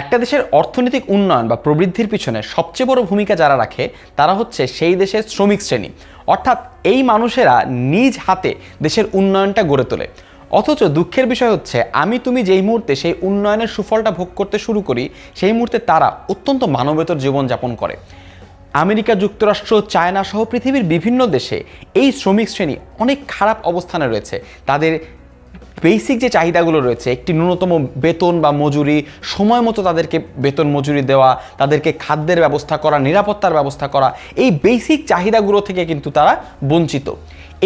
একটা দেশের অর্থনৈতিক উন্নয়ন বা প্রবৃদ্ধির পিছনে সবচেয়ে বড় ভূমিকা যারা রাখে, তারা হচ্ছে সেই দেশের শ্রমিক শ্রেণি। অর্থাৎ এই মানুষেরা নিজ হাতে দেশের উন্নয়নটা গড়ে তোলে। অথচ দুঃখের বিষয় হচ্ছে, আমি তুমি যেই মুহূর্তে সেই উন্নয়নের সুফলটা ভোগ করতে শুরু করি, সেই মুহূর্তে তারা অত্যন্ত মানবেতর জীবনযাপন করে। আমেরিকা যুক্তরাষ্ট্র, চায়না সহ পৃথিবীর বিভিন্ন দেশে এই শ্রমিক শ্রেণি অনেক খারাপ অবস্থানে রয়েছে। তাদের বেসিক যে চাহিদাগুলো রয়েছে, একটি ন্যূনতম বেতন বা মজুরি, সময় মতো তাদেরকে বেতন মজুরি দেওয়া, তাদেরকে খাদ্যের ব্যবস্থা করা, নিরাপত্তার ব্যবস্থা করা, এই বেসিক চাহিদাগুলো থেকে কিন্তু তারা বঞ্চিত।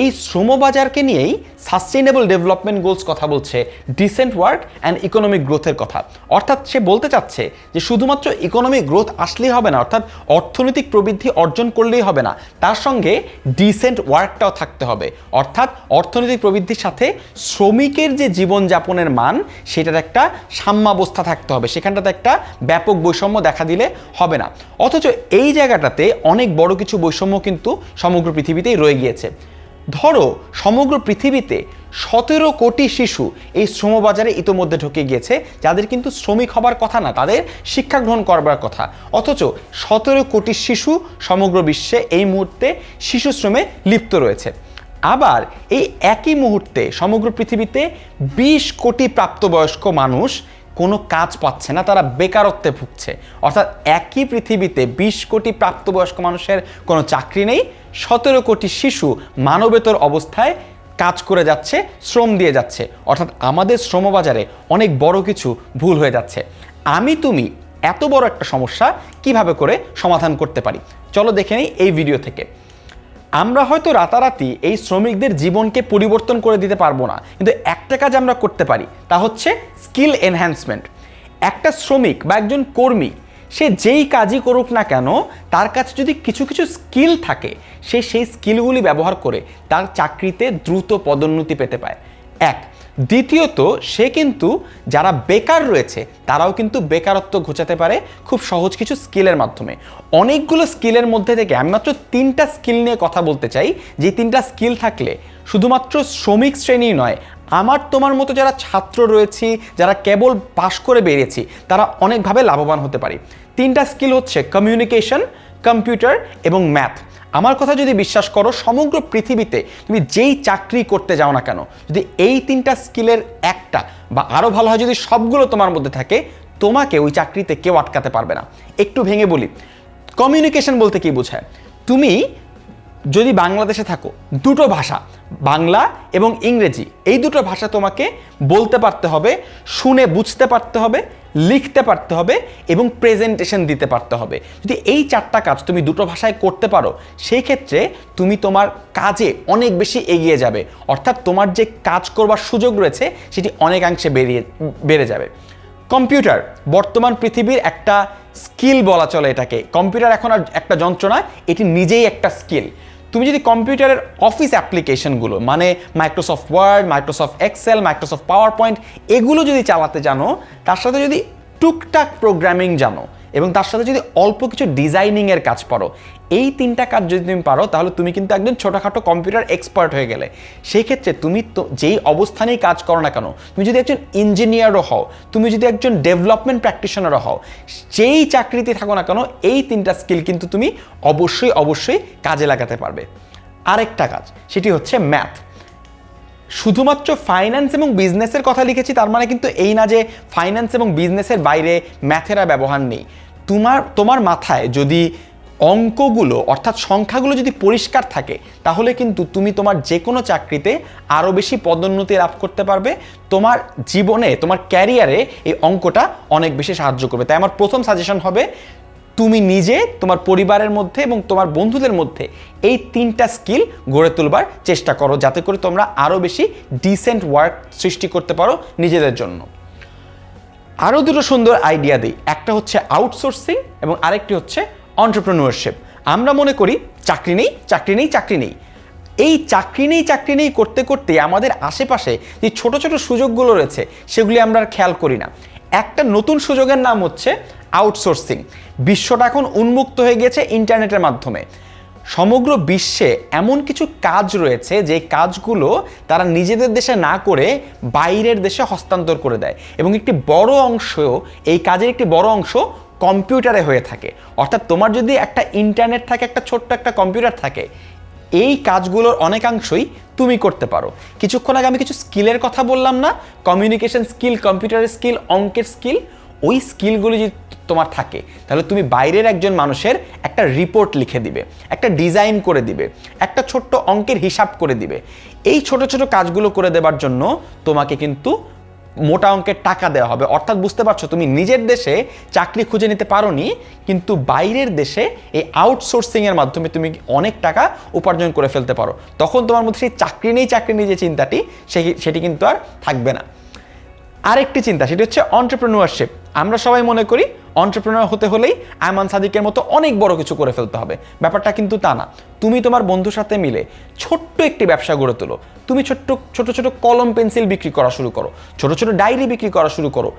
এই শ্রমবাজারকে নিয়েই সাস্টেইনেবল ডেভেলপমেন্ট গোলস কথা বলছে ডিসেন্ট ওয়ার্ক অ্যান্ড ইকোনমিক গ্রোথের কথা। অর্থাৎ সে বলতে চাচ্ছে যে শুধুমাত্র ইকোনমিক গ্রোথ আসলেই হবে না, অর্থাৎ অর্থনৈতিক প্রবৃদ্ধি অর্জন করলেই হবে না, তার সঙ্গে ডিসেন্ট ওয়ার্কটাও থাকতে হবে। অর্থাৎ অর্থনৈতিক প্রবৃদ্ধির সাথে শ্রমিকের যে জীবনযাপনের মান, সেটার একটা সাম্যাবস্থা থাকতে হবে। সেখানটাতে একটা ব্যাপক বৈষম্য দেখা দিলে হবে না। অথচ এই জায়গাটাতে অনেক বড় কিছু বৈষম্য কিন্তু সমগ্র পৃথিবীতেই রয়ে গিয়েছে। ধরো, সমগ্র পৃথিবীতে সতেরো কোটি শিশু এই শ্রমবাজারে ইতোমধ্যে ঢুকে গিয়েছে, যাদের কিন্তু শ্রমিক হবার কথা না, তাদের শিক্ষা গ্রহণ করবার কথা। অথচ সতেরো কোটি শিশু সমগ্র বিশ্বে এই মুহূর্তে শিশু শ্রমে লিপ্ত রয়েছে। আবার এই একই মুহূর্তে সমগ্র পৃথিবীতে বিশ কোটি প্রাপ্তবয়স্ক মানুষ কোনো কাজ পাচ্ছে না, তারা বেকারত্বে ভুগছে। অর্থাৎ একই পৃথিবীতে বিশ কোটি প্রাপ্তবয়স্ক মানুষের কোনো চাকরি নেই, সতেরো কোটি শিশু মানবেতর অবস্থায় কাজ করে যাচ্ছে, শ্রম দিয়ে যাচ্ছে। অর্থাৎ আমাদের শ্রমবাজারে অনেক বড় কিছু ভুল হয়ে যাচ্ছে। আমি, তুমি এত বড় একটা সমস্যা কীভাবে করে সমাধান করতে পারি? চলো দেখে নিই এই ভিডিও থেকে। আমরা হয়তো রাতারাতি এই শ্রমিকদের জীবনকে পরিবর্তন করে দিতে পারব না। কিন্তু একটা কাজ আমরা করতে পারি, তা হচ্ছে স্কিল এনহ্যান্সমেন্ট। একটা শ্রমিক বা একজন কর্মী, সে যেই কাজই করুক না কেন, তার কাছে যদি কিছু কিছু স্কিল থাকে, সে সেই স্কিলগুলি ব্যবহার করে তার চাকরিতে দ্রুত পদোন্নতি পেতে পায়। এক। দ্বিতীয়ত, সে কিন্তু যারা বেকার রয়েছে, তারাও কিন্তু বেকারত্ব ঘোচাতে পারে খুব সহজ কিছু স্কিলের মাধ্যমে। অনেকগুলো স্কিলের মধ্যে থেকে আমি মাত্র তিনটা স্কিল নিয়ে কথা বলতে চাই। যে তিনটা স্কিল থাকলে শুধুমাত্র শ্রমিক শ্রেণি নয়, আমার তোমার মতো যারা ছাত্র রয়েছি, যারা কেবল পাশ করে বেরিয়েছি, তারা অনেকভাবে লাভবান হতে পারি। তিনটা স্কিল হচ্ছে কমিউনিকেশন, কম্পিউটার এবং ম্যাথ। আমার কথা যদি বিশ্বাস করো, সমগ্র পৃথিবীতে তুমি যেই চাকরি করতে যাও না কেন, যদি এই তিনটা স্কিলের একটা বা আরও ভালো হয় যদি সবগুলো তোমার মধ্যে থাকে, তোমাকে ওই চাকরিতে কেউ আটকাতে পারবে না। একটু ভেঙে বলি কমিউনিকেশন বলতে কি বোঝায়? তুমি যদি বাংলাদেশে থাকো, দুটো ভাষা, বাংলা এবং ইংরেজি, এই দুটো ভাষা তোমাকে বলতে পারতে হবে, শুনে বুঝতে পারতে হবে লিখতে পারতে হবে এবং প্রেজেন্টেশন দিতে পারতে হবে। যদি এই চারটা কাজ তুমি দুটো ভাষায় করতে পারো, সেই ক্ষেত্রে তুমি তোমার কাজে অনেক বেশি এগিয়ে যাবে। অর্থাৎ তোমার যে কাজ করবার সুযোগ রয়েছে, সেটি অনেকাংশে বেরিয়ে, বেড়ে যাবে। কম্পিউটার, বর্তমান পৃথিবীর একটা স্কিল বলা চলে এটাকে। কম্পিউটার এখন আর একটা যন্ত্র নয় এটি নিজেই একটা স্কিল তুমি যদি কম্পিউটারের অফিস অ্যাপ্লিকেশনগুলো মানে Microsoft Word Microsoft Excel Microsoft PowerPoint এগুলো যদি চালাতে জানো, তার সাথে যদি টুকটাক প্রোগ্রামিং জানো এবং তার সাথে যদি অল্প কিছু ডিজাইনিংয়ের কাজ পারো, এই তিনটা কাজ যদি তুমি পারো, তাহলে তুমি কিন্তু একজন ছোটোখাটো কম্পিউটার এক্সপার্ট হয়ে গেলে। সেই ক্ষেত্রে তুমি তো যেই অবস্থানেই কাজ করো না কেন, তুমি যদি একজন ইঞ্জিনিয়ারও হও, তুমি যদি একজন ডেভেলপমেন্ট প্র্যাকটিশনারও হও, যেই চাকরিতে থাকো না কেন, এই তিনটা স্কিল কিন্তু তুমি অবশ্যই অবশ্যই কাজে লাগাতে পারবে। আরেকটা কাজ, সেটি হচ্ছে ম্যাথ শুধুমাত্র ফাইন্যান্স এবং বিজনেসের কথা লিখেছি, তার মানে কিন্তু এই না যে ফাইন্যান্স এবং বিজনেসের বাইরে ম্যাথের ব্যবহার নেই। তোমার তোমার মাথায় যদি অঙ্কগুলো, অর্থাৎ সংখ্যাগুলো যদি পরিষ্কার থাকে, তাহলে কিন্তু তুমি তোমার যে কোনো চাকরিতে আরও বেশি পদোন্নতি লাভ করতে পারবে। তোমার জীবনে, তোমার ক্যারিয়ারে এই অঙ্কটা অনেক বেশি সাহায্য করবে। তাই আমার প্রথম সাজেশন হবে তুমি নিজে, তোমার পরিবারের মধ্যে এবং তোমার বন্ধুদের মধ্যে এই তিনটা স্কিল গড়ে তুলবার চেষ্টা করো। যাতে করে তোমরা আরও বেশি ডিসেন্ট ওয়ার্ক সৃষ্টি করতে পারো নিজেদের জন্য। আরও দুটো সুন্দর আইডিয়া দিই। একটা হচ্ছে আউটসোর্সিং এবং আরেকটি হচ্ছে অন্টারপ্রেনিয়রশিপ আমরা মনে করি চাকরি নেই চাকরি নেই চাকরি নেই। এই চাকরি নেই চাকরি নেই করতে করতে আমাদের আশেপাশে যে ছোট ছোট সুযোগগুলো রয়েছে, সেগুলি আমরা আর খেয়াল করি না। একটা নতুন সুযোগের নাম হচ্ছে আউটসোর্সিং। বিশ্বটা এখন উন্মুক্ত হয়ে গেছে ইন্টারনেটের মাধ্যমে। সমগ্র বিশ্বে এমন কিছু কাজ রয়েছে যে কাজগুলো তারা নিজেদের দেশে না করে বাইরের দেশে হস্তান্তর করে দেয় এবং একটি বড় অংশ এই কাজের একটি বড় অংশ কম্পিউটারে হয়ে থাকে। অর্থাৎ তোমার যদি একটা ইন্টারনেট থাকে, একটা ছোট্ট একটা কম্পিউটার থাকে এই কাজগুলোর অনেকাংশই তুমি করতে পারো। কিছুক্ষণ আগে আমি কিছু স্কিলের কথা বললাম না? কমিউনিকেশন স্কিল কম্পিউটারের স্কিল অঙ্কের স্কিল ওই স্কিলগুলো যদি তোমার থাকে, তাহলে তুমি বাইরের একজন মানুষের একটা রিপোর্ট লিখে দিবে, একটা ডিজাইন করে দিবে, একটা ছোট্ট অঙ্কের হিসাব করে দিবে। এই ছোট ছোট কাজগুলো করে দেবার জন্য তোমাকে কিন্তু মোটা অঙ্কের টাকা দেওয়া হবে। অর্থাৎ বুঝতে পারছ, তুমি নিজের দেশে চাকরি খুঁজে নিতে পারোনি, কিন্তু বাইরের দেশে এই আউটসোর্সিংয়ের মাধ্যমে তুমি অনেক টাকা উপার্জন করে ফেলতে পারো। তখন তোমার মধ্যে সেই চাকরি নেই চাকরি নেই যে চিন্তাটি সেটি কিন্তু আর থাকবে না। আরেকটি চিন্তা, সেটি হচ্ছে অন্টারপ্রেনুয়ারশিপ আমরা সবাই মনে করি অন্টারপ্রেনার হতে হলেই আয়মান সাদিকের মতো অনেক বড় কিছু করে ফেলতে হবে। ব্যাপারটা কিন্তু তা না। তুমি তোমার বন্ধুর সাথে মিলে ছোট্ট একটি ব্যবসা গড়ে তোলো। তুমি ছোট্ট, ছোট ছোট কলম, পেন্সিল বিক্রি করা শুরু করো। ছোট ছোট ডায়েরি বিক্রি করা শুরু করো।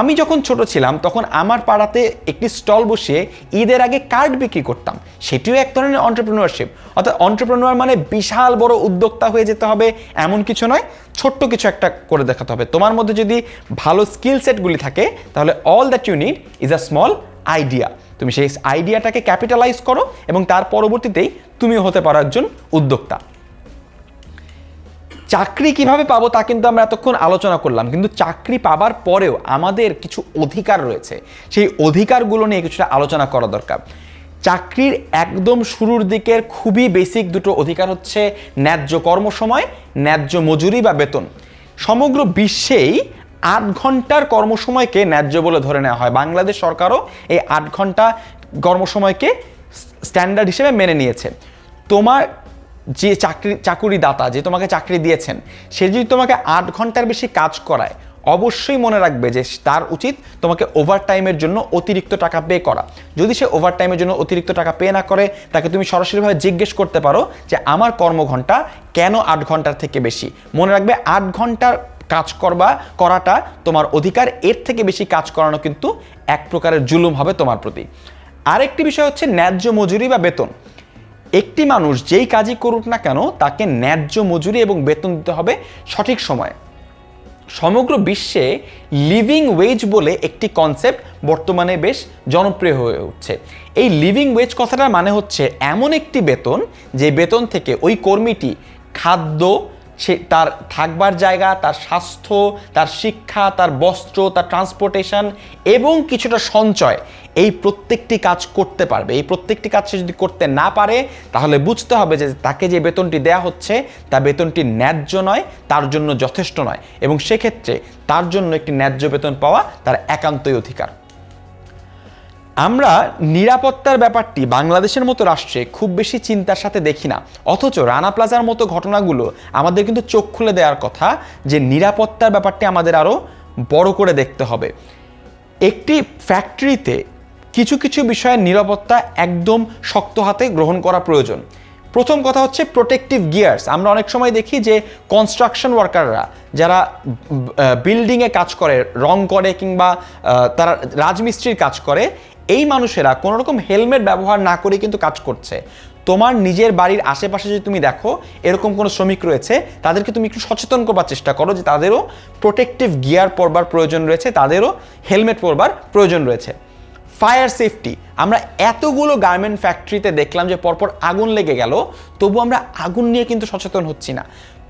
আমি যখন ছোট ছিলাম, তখন আমার পাড়াতে একটি স্টল বসিয়ে ঈদের আগে কার্ড বিক্রি করতাম। সেটিও এক ধরনের অন্টারপ্রেনারশিপ অর্থাৎ অন্টারপ্রেনার মানে বিশাল বড় উদ্যোক্তা হয়ে যেতে হবে, এমন কিছু নয়, ছোট্ট কিছু একটা করে দেখাতে হবে। তোমার মধ্যে যদি ভালো স্কিল সেটগুলি থাকে, তাহলে all that you need is a small idea তুমি সেই আইডিয়াটাকে ক্যাপিটালাইজ করো এবং তার পরবর্তীতেই তুমি হতে পারো একজন উদ্যোক্তা। চাকরি কীভাবে পাবো তা কিন্তু আমরা এতক্ষণ আলোচনা করলাম, কিন্তু চাকরি পাবার পরেও আমাদের কিছু অধিকার রয়েছে। সেই অধিকারগুলো নিয়ে কিছুটা আলোচনা করা দরকার। চাকরির একদম শুরুর দিকের খুবই বেসিক দুটো অধিকার হচ্ছে ন্যায্য কর্মসময়, ন্যায্য মজুরি বা বেতন। সমগ্র বিশ্বেই আট ঘণ্টার কর্মসময়কে ন্যায্য বলে ধরে নেওয়া হয়। বাংলাদেশ সরকারও এই আট ঘণ্টা কর্মসময়কে স্ট্যান্ডার্ড হিসেবে মেনে নিয়েছে। তোমার যে চাকরি, চাকুরিদাতা যে তোমাকে চাকরি দিয়েছেন, সে যদি তোমাকে আট ঘণ্টার বেশি কাজ করায়, অবশ্যই মনে রাখবে যে তার উচিত তোমাকে ওভারটাইমের জন্য অতিরিক্ত টাকা পে করা। যদি সে ওভারটাইমের জন্য অতিরিক্ত টাকা পে না করে, তাকে তুমি সরাসরিভাবে জিজ্ঞেস করতে পারো যে আমার কর্মঘণ্টা কেন আট ঘণ্টার থেকে বেশি? মনে রাখবে আট ঘণ্টার কাজ করবা, করাটা তোমার অধিকার, এর থেকে বেশি কাজ করানো কিন্তু এক প্রকারের জুলুম হবে তোমার প্রতি। আরেকটি বিষয় হচ্ছে ন্যায্য মজুরি বা বেতন। একটি মানুষ যেই কাজই করুক না কেন, তাকে ন্যায্য মজুরি এবং বেতন দিতে হবে সঠিক সময়ে। সমগ্র বিশ্বে লিভিং ওয়েজ বলে একটি কনসেপ্ট বর্তমানে বেশ জনপ্রিয় হয়ে উঠছে। এই লিভিং ওয়েজ কথাটার মানে হচ্ছে এমন একটি বেতন, যে বেতন থেকে ওই কর্মীটি খাদ্য সে তার থাকবার জায়গা, তার স্বাস্থ্য, তার শিক্ষা, তার বস্ত্র, তার ট্রান্সপোর্টেশন এবং কিছুটা সঞ্চয় এই প্রত্যেকটি কাজ করতে পারবে। এই প্রত্যেকটি কাজ সে যদি করতে না পারে, তাহলে বুঝতে হবে যে তাকে যে বেতনটি দেয়া হচ্ছে, তা বেতনটি ন্যায্য নয়, তার জন্য যথেষ্ট নয় এবং সেক্ষেত্রে তার জন্য একটি ন্যায্য বেতন পাওয়া তার একান্তই অধিকার। আমরা নিরাপত্তার ব্যাপারটি বাংলাদেশের মতো রাষ্ট্রে খুব বেশি চিন্তার সাথে দেখি না। অথচ রানা প্লাজার মতো ঘটনাগুলো আমাদের কিন্তু চোখ খুলে দেওয়ার কথা যে নিরাপত্তার ব্যাপারটি আমাদের আরও বড় করে দেখতে হবে। একটি ফ্যাক্টরিতে কিছু কিছু বিষয়ের নিরাপত্তা একদম শক্ত হাতে গ্রহণ করা প্রয়োজন। প্রথম কথা হচ্ছে প্রোটেক্টিভ গিয়ার্স আমরা অনেক সময় দেখি যে কনস্ট্রাকশন ওয়ার্কাররা যারা বিল্ডিংয়ে কাজ করে, রং করে কিংবা তারা রাজমিস্ত্রির কাজ করে এই মানুষেরা কোনো রকম হেলমেট ব্যবহার না করে কিন্তু কাজ করছে। তোমার নিজের বাড়ির আশেপাশে যদি তুমি দেখো, এরকম কোনো শ্রমিক রয়েছে, তাদেরকে তুমি একটু সচেতন করবার চেষ্টা করো যে তাদেরও প্রোটেক্টিভ গিয়ার পরবার প্রয়োজন রয়েছে, তাদেরও হেলমেট পরবার প্রয়োজন রয়েছে। ফায়ার সেফটি আমরা এতগুলো গার্মেন্ট ফ্যাক্টরিতে দেখলাম যে পরপর আগুন লেগে গেল, তবু আমরা আগুন নিয়ে কিন্তু সচেতন হচ্ছি না।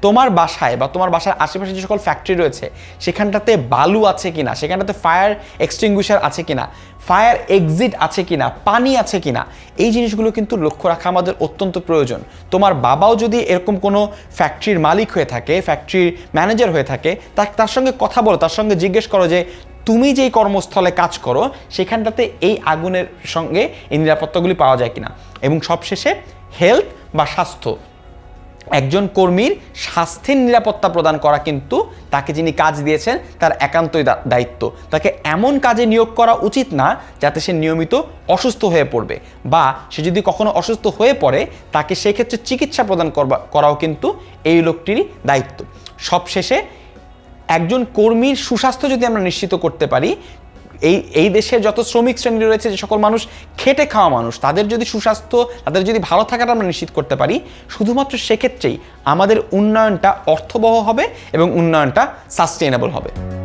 তোমার বাসায় বা তোমার বাসার আশেপাশে যে সকল ফ্যাক্টরি রয়েছে, সেখানটাতে বালু আছে কিনা, সেখানটাতে ফায়ার এক্সটিংগুইশার আছে কিনা ফায়ার এক্সিট আছে কিনা, পানি আছে কিনা, এই জিনিসগুলো কিন্তু লক্ষ্য রাখা আমাদের অত্যন্ত প্রয়োজন। তোমার বাবাও যদি এরকম কোনো ফ্যাক্টরির মালিক হয়ে থাকে ফ্যাক্টরির ম্যানেজার হয়ে থাকে, তার সঙ্গে কথা বলো, তার সঙ্গে জিজ্ঞেস করো যে, তুমি যেই কর্মস্থলে কাজ করো, সেখানটাতে এই আগুনের সঙ্গে এই নিরাপত্তাগুলি পাওয়া যায় কিনা? এবং সবশেষে হেলথ বা স্বাস্থ্য। একজন কর্মীর স্বাস্থ্যের নিরাপত্তা প্রদান করা কিন্তু তাকে যিনি কাজ দিয়েছেন তার একান্তই দায়িত্ব। তাকে এমন কাজে নিয়োগ করা উচিত না যাতে সে নিয়মিত অসুস্থ হয়ে পড়বে বা সে যদি কখনো অসুস্থ হয়ে পড়ে তাকে সেক্ষেত্রে চিকিৎসা প্রদান করাও কিন্তু এই লোকটিরই দায়িত্ব। সবশেষে একজন কর্মীর সুস্বাস্থ্য যদি আমরা নিশ্চিত করতে পারি এই এই দেশে যত শ্রমিক শ্রেণি রয়েছে, যে সকল মানুষ খেটে খাওয়া মানুষ, তাদের যদি সুস্বাস্থ্য, তাদের যদি ভালো থাকাটা আমরা নিশ্চিত করতে পারি, শুধুমাত্র সেক্ষেত্রেই আমাদের উন্নয়নটা অর্থবহ হবে এবং উন্নয়নটা সাস্টেইনেবল হবে।